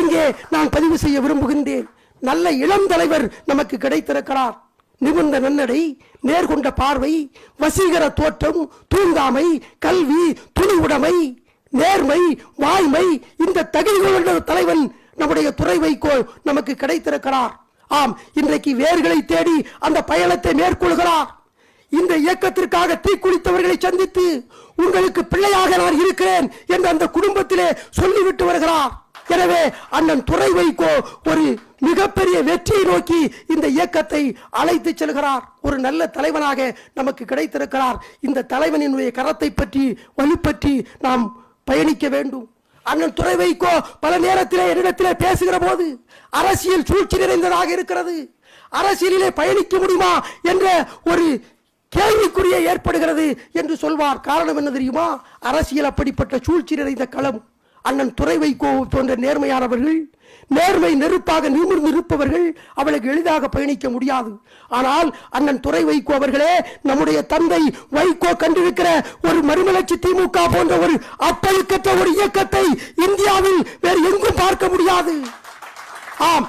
இங்கே நான் பதிவு செய்ய விரும்புகின்றேன். நல்ல இளம் தலைவர் நமக்கு கிடைத்திருக்கிறார். நிமிர்ந்த நன்னடை நேர்கொண்ட பார்வை வசீகர தோற்றம் தூங்காமை கல்வி துணிவுடைமை நேர்மை வாய்மை இந்த தகுதிகளுள்ள தலைவன் நம்முடைய துறை வைக்கோல் நமக்கு கிடைத்திருக்கிறார். ஆம் இன்றைக்கு வேர்களை தேடி அந்த பயணத்தை மேற்கொள்கிறார். இந்த இயக்கத்திற்காக தீக்குளித்தவர்களை சந்தித்து உங்களுக்கு பிள்ளையாக நான் இருக்கிறேன் என்று அந்த குடும்பத்திலே சொல்லிவிட்டு வருகிறார். எனவே அண்ணன் துறை வைகோ ஒரு மிகப்பெரிய வெற்றியை நோக்கி இந்த இயக்கத்தை அழைத்து செல்கிறார். ஒரு நல்ல தலைவனாக நமக்கு கிடைத்திருக்கிறார். இந்த தலைவனினுடைய கரத்தை பற்றி வலுப்பற்றி நாம் பயணிக்க வேண்டும். அண்ணன் துறை வைகோ பல நேரத்திலே என்னிடத்திலே பேசுகிற போது அரசியல் சூழ்ச்சி நிறைந்ததாக இருக்கிறது. அரசியலிலே பயணிக்க முடியுமா என்ற ஒரு கேள்விக்குறியே ஏற்படுகிறது என்று சொல்வார். காரணம் என்ன தெரியுமா? அரசியல் அப்படிப்பட்ட சூழ்ச்சி நிறைந்த களம். அண்ணன் துறை வைகோ போன்ற நேர்மையானவர்கள் நேர்மை நெருப்பாக நிமிர்ந்திருப்பவர்கள் அவளுக்கு எளிதாக பயணிக்க முடியாது. ஆனால் அண்ணன் துறை வைகோ அவர்களே நம்முடைய தந்தை வைகோ கண்டிருக்கிற ஒரு மறுமலர்ச்சி திமுக போன்ற ஒரு அப்பழுக்கற்ற ஒரு இயக்கத்தை இந்தியாவில் வேறு எங்கும் பார்க்க முடியாது. ஆம்